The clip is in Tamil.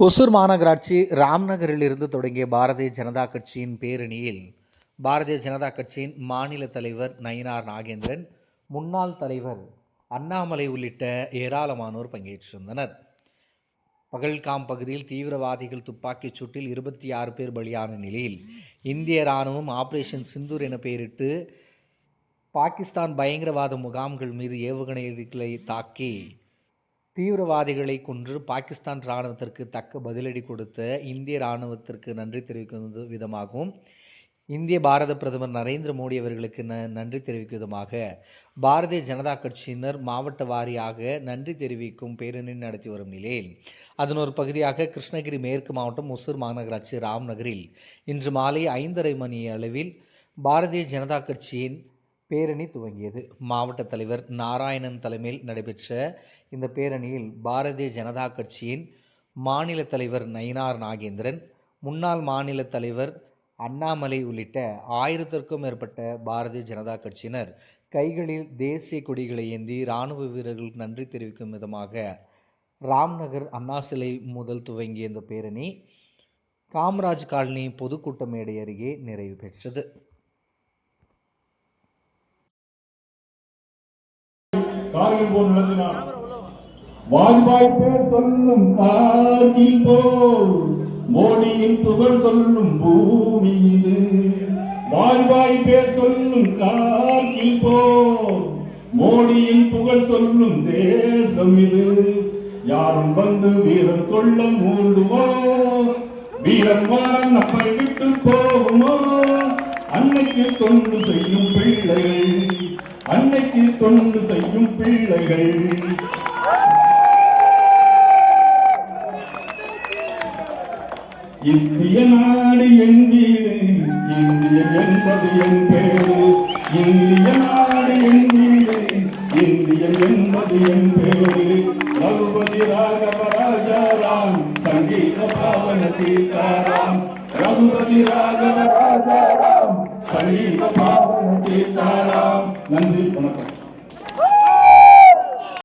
ஒசூர் மாநகராட்சி ராம்நகரில் இருந்து தொடங்கிய பாரதிய ஜனதா கட்சியின் பேரணியில் பாரதிய ஜனதா கட்சியின் மாநில தலைவர் நயினார் நாகேந்திரன் முன்னாள் தலைவர் அண்ணாமலை உள்ளிட்ட ஏராளமானோர் பங்கேற்றிருந்தனர். பகல்காம் பகுதியில் தீவிரவாதிகள் துப்பாக்கிச் சூட்டில் இருபத்தி ஆறு பேர் பலியான நிலையில் இந்திய இராணுவம் ஆபரேஷன் சிந்தூர் என பெயரிட்டு பாகிஸ்தான் பயங்கரவாத முகாம்கள் மீது ஏவுகணைகளை தாக்கி தீவிரவாதிகளை கொன்று பாகிஸ்தான் இராணுவத்திற்கு தக்க பதிலடி கொடுத்த இந்திய இராணுவத்திற்கு நன்றி தெரிவிக்கும் விதமாகவும் இந்திய பாரத பிரதமர் நரேந்திர மோடி அவர்களுக்கு ந நன்றி தெரிவிக்கும் விதமாக பாரதிய ஜனதா கட்சியினர் மாவட்ட வாரியாக நன்றி தெரிவிக்கும் பேரணி நடத்தி வரும் நிலையில் அதன் ஒரு பகுதியாக கிருஷ்ணகிரி மேற்கு மாவட்டம் ஒசூர் மாநகராட்சி ராம்நகரில் இன்று மாலை ஐந்தரை மணி அளவில் பாரதிய ஜனதா கட்சியின் பேரணி துவங்கியது. மாவட்ட தலைவர் நாராயணன் தலைமையில் நடைபெற்ற இந்த பேரணியில் பாரதிய ஜனதா கட்சியின் மாநில தலைவர் நயினார் நாகேந்திரன் முன்னாள் மாநில தலைவர் அண்ணாமலை உள்ளிட்ட ஆயிரத்திற்கும் மேற்பட்ட பாரதிய ஜனதா கட்சியினர் கைகளில் தேசிய கொடிகளை ஏந்தி இராணுவ வீரர்களுக்கு நன்றி தெரிவிக்கும் விதமாக ராம்நகர் அண்ணா சிலை முதல் துவங்கிய இந்த பேரணி காமராஜ் காலனி பொதுக்கூட்ட மேடை அருகே நிறைவு பெற்றது. காரில் போர் நடத்தினார் வாஜ்பாய் பேர் சொல்லும் கார்கில் போர் மோடியின் புகழ் சொல்லும் பூமியிலே. வாஜ்பாய் பேர் சொல்லும் கார்கில் போர் மோடியின் புகழ் சொல்லும் தேசம் இது. யாரும் வந்து வீரம் சொல்ல மூடுமோ? வீரம் வாரன் நம்மை விட்டு போகுமோ? அன்னைக்கு தொண்டு செய்யும் பிள்ளைகள் அன்னைக்கு தொண்டு செய்யும் பிள்ளைகள். இந்திய நாடு என் வீடு இந்திய என்பது என் பேரு. இந்திய நாடு என் வீடு இந்திய என்பது என் பேரு. ரகுபதி ராகவ ராஜாராம் சங்கீத பாவன சீதாராம். ரகுபதி ராகவ ராஜாராம் சங்கீத பாவன சீதாராம். நன்றி வணக்கம்.